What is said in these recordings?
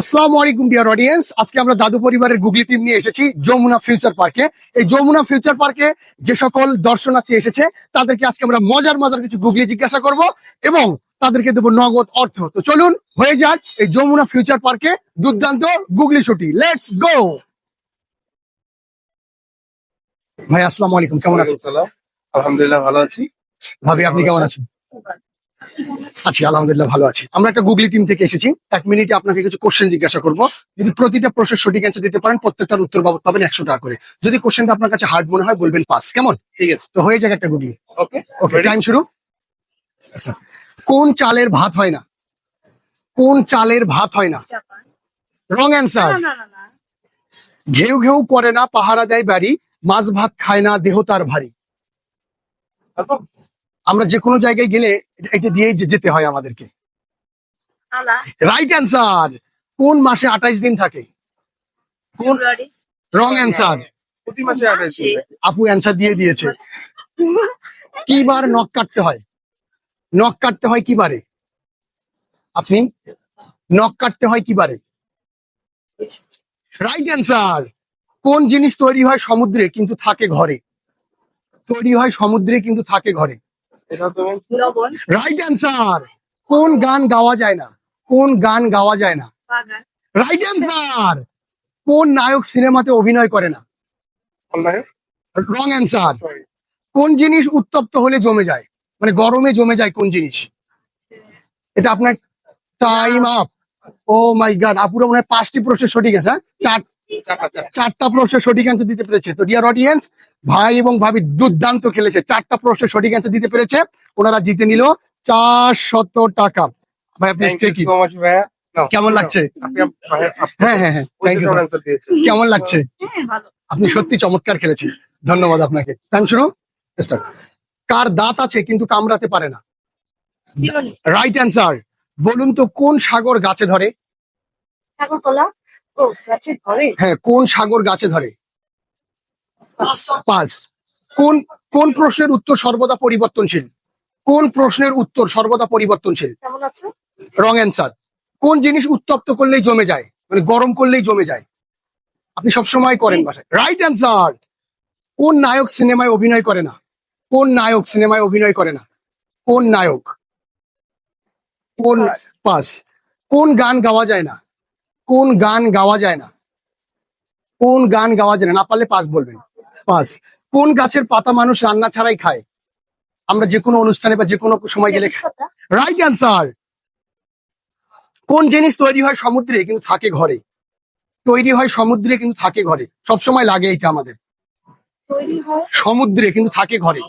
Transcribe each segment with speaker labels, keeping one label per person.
Speaker 1: আসসালামু আলাইকুম dear audience আজকে আমরা দাদু পরিবারের গুগলি টিম নিয়ে এসেছি যমুনা ফিউচার পার্কে। এই যমুনা ফিউচার পার্কে যে সকল দর্শনার্থী এসেছে তাদেরকে আজকে আমরা মজার মজার কিছু গুগলি জিজ্ঞাসা করব এবং তাদেরকে দেবো নগদ অর্থ। তো চলুন হয়ে যাক এই যমুনা ফিউচার পার্কে দুর্দান্ত গুগলি ছুটি লেটস গো ভাই আসসালামু আলাইকুম। কেমন আছেন?
Speaker 2: আলহামদুলিল্লাহ ভালো আছি।
Speaker 1: ভাবি আপনি কেমন আছেন? আছি আলহামদুলিল্লাহ ভালো আছি। আমরা একটা গুগলি টিম থেকে এসেছি। এক মিনিটে আপনাকে কিছু কোশ্চেন জিজ্ঞাসা করব। যদি প্রতিটা প্রশ্নের সঠিক অ্যান্সার দিতে পারেন প্রত্যেকটার উত্তর বাবদ পাবেন একশো টাকা করে। যদি কোশ্চেনটা আপনার কাছে হার্ড মনে হয় বলবেন পাস কেমন?
Speaker 2: ঠিক আছে।
Speaker 1: তো হয়ে যাক একটা গুগলি
Speaker 2: ওকে
Speaker 1: ওকে টাইম শুরু। কোন চালের ভাত হয় না? কোন চালের ভাত হয় না?
Speaker 3: জাপান।
Speaker 1: রং অ্যান্সার ঘেউ ঘেউ করে না পাহারা দেয় বাড়ি মাছ ভাত খায় না দেহ তার ভারী। আমরা যে কোনো জায়গায় গেলে এটা- এটা দিয়েই যে- যেতে হয় আমাদেরকে। রাইট অ্যান্সার কোন মাসে আঠাইশ দিন থাকে? কোন রং অ্যান্সার
Speaker 2: প্রতি মাসে আঠাশ দিন
Speaker 1: আপু অ্যান্সার দিয়ে দিয়েছে। কি বার নখ কাটতে হয়? নখ কাটতে হয় কি বারে আপনি? নখ কাটতে হয় কি বারে রাইট অ্যান্সার কোন জিনিস তৈরি হয় সমুদ্রে কিন্তু থাকে ঘরে। তৈরি হয় সমুদ্রে কিন্তু থাকে ঘরে। রাইট অ্যান্সার কোন গান গাওয়া যায় না? কোন গান গাওয়া যায় না?
Speaker 3: বাগান।
Speaker 1: রাইট অ্যান্সার কোন নায়ক সিনেমাতে অভিনয় করে না? রং অ্যান্সার কোন জিনিস উত্তপ্ত হলে জমে যায়? মানে গরমে জমে যায় কোন জিনিস? এটা আপনার time up oh my god আপুরা মনে হয় পাঁচটি প্রশ্নের সঠিক আছে হ্যাঁ? চার চারটা প্রশ্নের সঠিক অ্যান্সার দিতে পেরেছে। তো ডিয়ার অডিয়েন্স ভাই এবং ভাবি দুর্দান্ত খেলেছে। চারটা প্রশ্নের সঠিক অ্যান্সার দিতে পেরেছে। ওনারা জিতে নিল চার শত টাকা। ভাই আপনি কেমন লাগছে? হ্যাঁ হ্যাঁ হ্যাঁ থ্যাংক ইউ কেমন লাগছে?
Speaker 3: হ্যাঁ
Speaker 1: আপনি সত্যি চমৎকার খেলেছেন। ধন্যবাদ আপনাকে। টাইম শুরু কার দাঁত আছে কিন্তু কামড়াতে পারে না? রাইট অ্যান্সার বলুন তো কোন সাগর গাছে ধরে? হ্যাঁ কোন সাগর গাছে ধরে? পাস। কোন কোন প্রশ্নের উত্তর সর্বদা পরিবর্তনশীল? কোন প্রশ্নের উত্তর সর্বদা পরিবর্তনশীল? Wrong answer. কোন জিনিস উত্তপ্ত করলেই জমে যায়? মানে গরম করলেই জমে যায়? আপনি সবসময় করেন বাসায়। Right answer. কোন নায়ক সিনেমায় অভিনয় করে না? কোন নায়ক সিনেমায় অভিনয় করে না? কোন নায়ক? কোন পাস। কোন গান গাওয়া যায় না? কোন গান গাওয়া যায় না? কোন গান গাওয়া যায় না? পারলে পাস বলবেন। পাস। কোন গাছের পাতা মানুষ রান্না ছাড়াই খায়? আমরা যে কোনো অনুষ্ঠানে বা যে কোনো সময় গেলে রাইট অ্যান্সার কোন জিনিস তৈরি হয় সমুদ্রে কিন্তু থাকে ঘরে? তৈরি হয় সমুদ্রে কিন্তু থাকে ঘরে। সব সময় লাগে এটা আমাদের। সমুদ্রে কিন্তু থাকে ঘরে।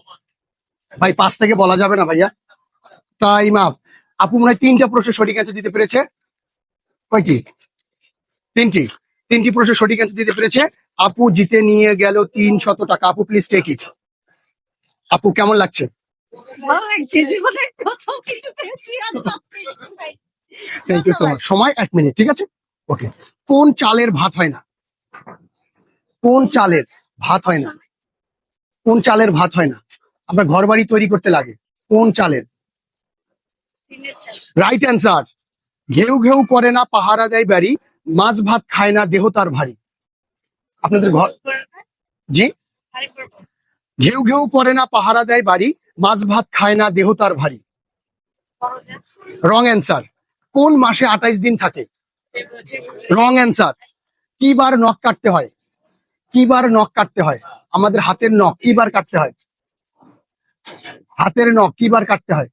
Speaker 1: ভাই পাঁচ থেকে বলা যাবে না ভাইয়া? টাইম আপ আপু মনে হয় তিনটা প্রশ্নের সঠিক আছে দিতে পেরেছে। কয়টি? তিনটি। তিনটি প্রশ্নের সঠিক অ্যান্সার দিতে পেরেছে। আপু জিতে নিয়ে গেল তিন শত টাকা। আপু প্লিজ টেক ইট আপু কেমন লাগছে? থ্যাংক ইউ সো মাচ সময় এক মিনিট ঠিক আছে? ওকে কোন চালের ভাত হয় না? কোন চালের ভাত হয় না? কোন চালের ভাত হয় না? আমরা ঘর বাড়ি তৈরি করতে লাগে। কোন চালের? রাইট অ্যান্সার ঘেউ ঘেউ করে না পাহারা দেয় বাড়ি। মাছ ভাত খায় না, দেহ তার ভারী। আপনাদের ঘর জি? ঘেউ ঘেউ করে না, পাহারা দেয় বাড়ি। মাছ ভাত খায় না, দেহ তার ভারী। রং অ্যান্সার কোন মাসে আঠাইশ দিন থাকে? রং অ্যান্সার কি বার নখ কাটতে হয়? কি বার নখ কাটতে হয়? আমাদের হাতের নখ কি বার কাটতে হয়? হাতের নখ কি বার কাটতে হয়?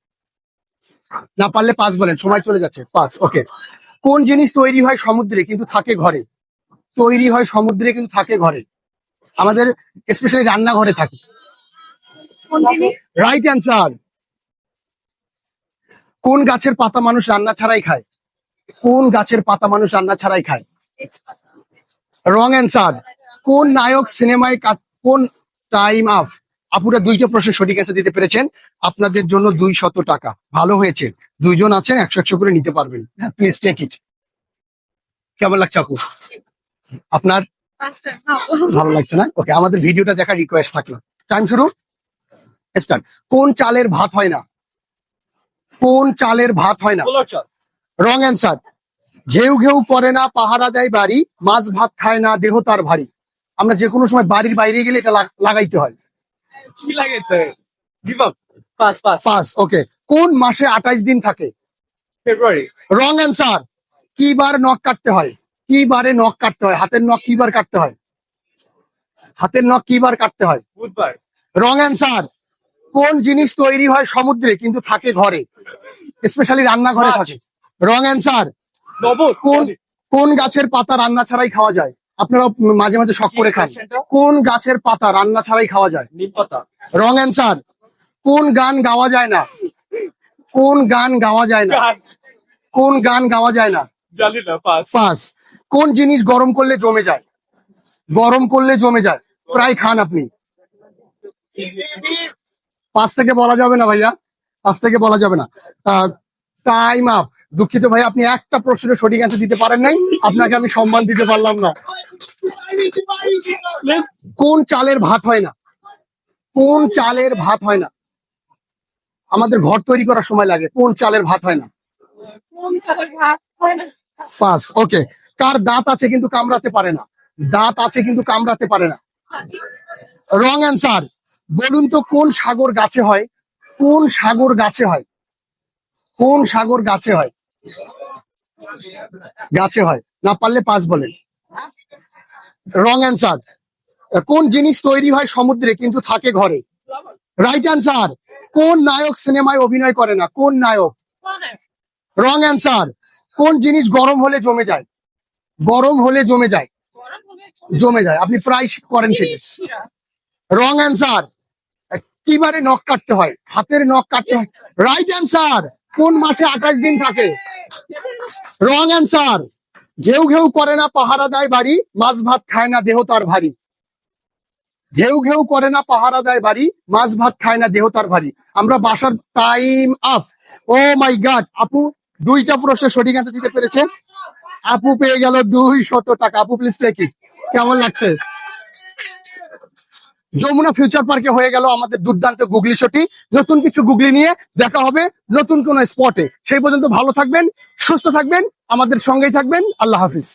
Speaker 1: না পারলে পাঁচ বলেন, সময় চলে যাচ্ছে। পাঁচ ওকে কোন জিনিস তৈরি হয় সমুদ্রে কিন্তু থাকে ঘরে। তৈরি হয় সমুদ্রে কিন্তু থাকে ঘরে। আমাদের স্পেশালি রান্নাঘরে থাকে। রাইট অ্যান্সার কোন গাছের পাতা মানুষ রান্না ছাড়াই খায়? কোন গাছের পাতা মানুষ রান্না ছাড়াই খায়? রং অ্যান্সার কোন নায়ক সিনেমায় কাজ- কোন টাইম আপ আপুরা দুইটা প্রশ্নের সঠিক অ্যান্সার দিতে পেরেছেন। আপনাদের জন্য দুই শত টাকা। ভালো হয়েছে। দুইজন আছেন একশো একশো করে নিতে পারবেন। হ্যাঁ প্লিজ টেক ইট কেমন লাগছে আপু? আপনার? ভালো লাগছে না? ওকে আমাদের ভিডিওটা দেখার রিকোয়েস্ট থাকল। টাইম শুরু? স্টার্ট কোন চালের ভাত হয় না? কোন চালের ভাত হয় না? রং অ্যান্সার ঘেউ ঘেউ করে না পাহারা দেয় বাড়ি মাছ ভাত খায় না দেহ তার ভারী। আমরা যে কোনো সময় বাড়ির বাইরে গেলে এটা লাগাইতে হয়।
Speaker 2: কি লাগাইতে give pass pass
Speaker 1: pass okay কোন মাসে আঠাইশ দিন থাকে?
Speaker 2: ফেব্রুয়ারি
Speaker 1: রং অ্যান্সার কি বার নখ কাটতে হয়? কি বারে নখ কাটতে হয়? হাতের নখ কি বার কাটতে হয়? হাতের নখ কি বার কাটতে হয়?
Speaker 2: বুধবার।
Speaker 1: রং অ্যান্সার কোন জিনিস তৈরি হয় সমুদ্রে কিন্তু থাকে ঘরে? স্পেশালি রান্নাঘরে। থাকে। রং অ্যান্সার কোন কোন গাছের পাতা রান্না ছাড়াই খাওয়া যায়? আপনারা মাঝে মাঝে শখ করে খান। কোন গাছের পাতা রান্না ছাড়াই খাওয়া যায়?
Speaker 2: নিম পাতা।
Speaker 1: রং অ্যান্সার কোন গান গাওয়া যায় না? কোন গান গাওয়া যায় না? কোন গান গাওয়া যায় না?
Speaker 2: জানি না পাস।
Speaker 1: পাঁচ কোন জিনিস গরম করলে জমে যায়? গরম করলে জমে যায়। প্রায় খান আপনি। পাঁচ থেকে বলা যাবে না ভাইয়া? পাঁচ থেকে বলা যাবে না। টাইম আপ দুঃখিত ভাই আপনি একটা প্রশ্নের সঠিক অ্যান্সার দিতে পারেন নাই। আপনাকে আমি সম্মান দিতে পারলাম না। কোন চালের ভাত হয় না? কোন চালের ভাত হয় না? আমাদের ঘর তৈরি করার সময় লাগে কোন চালের ভাত হয় না? পাস ওকে। কার দাঁত আছে কিন্তু কামড়াতে পারে না? দাঁত আছে কিন্তু কামড়াতে পারে না। রং অ্যান্সার বলুন তো কোন সাগর গাছে হয়? কোন সাগর গাছে হয়? কোন সাগর গাছে হয়? গাছে হয়। না পারলে পাঁচ বলেন। রং অ্যান্সার কোন জিনিস তৈরি হয় সমুদ্রে কিন্তু থাকে ঘরে? রাইট অ্যান্সার কোন নায়ক সিনেমায় অভিনয় করে না? কোন নায়ক? রং অ্যান্সার। কোন জিনিস গরম হলে জমে যায়? গরম হলে জমে যায়। জমে যায়। আপনি ফ্রাই করেন সেটা। Wrong answer. কিবারে নখ কাটতে হয়? হাতের নখ কাটতে হয়? Right answer. কোন মাসে আঠাশ দিন থাকে? Wrong answer. ঘেউ ঘেউ করে না পাহারা দেয় বাড়ি মাছ ভাত খায় না দেহ তার ভারী। ঘেউ ঘেউ করে না পাহারা দেয় বাড়ি, মাছ ভাত খায় না দেহ তার ভারী আমরা বাসার time up oh my god আপু, দুইটা প্রশ্নের সঠিক অ্যান্সার দিতে পেরেছে আপু পেয়ে গেল দুই শত টাকা। আপু প্লিজ টেক ইট কেমন লাগছে? যমুনা ফিউচার পার্কে হয়ে গেল আমাদের দুর্দান্ত গুগলি শটি নতুন কিছু গুগলি নিয়ে দেখা হবে নতুন কোন স্পটে সেই পর্যন্ত ভালো থাকবেন, সুস্থ থাকবেন, আমাদের সঙ্গেই থাকবেন। আল্লাহ হাফিজ।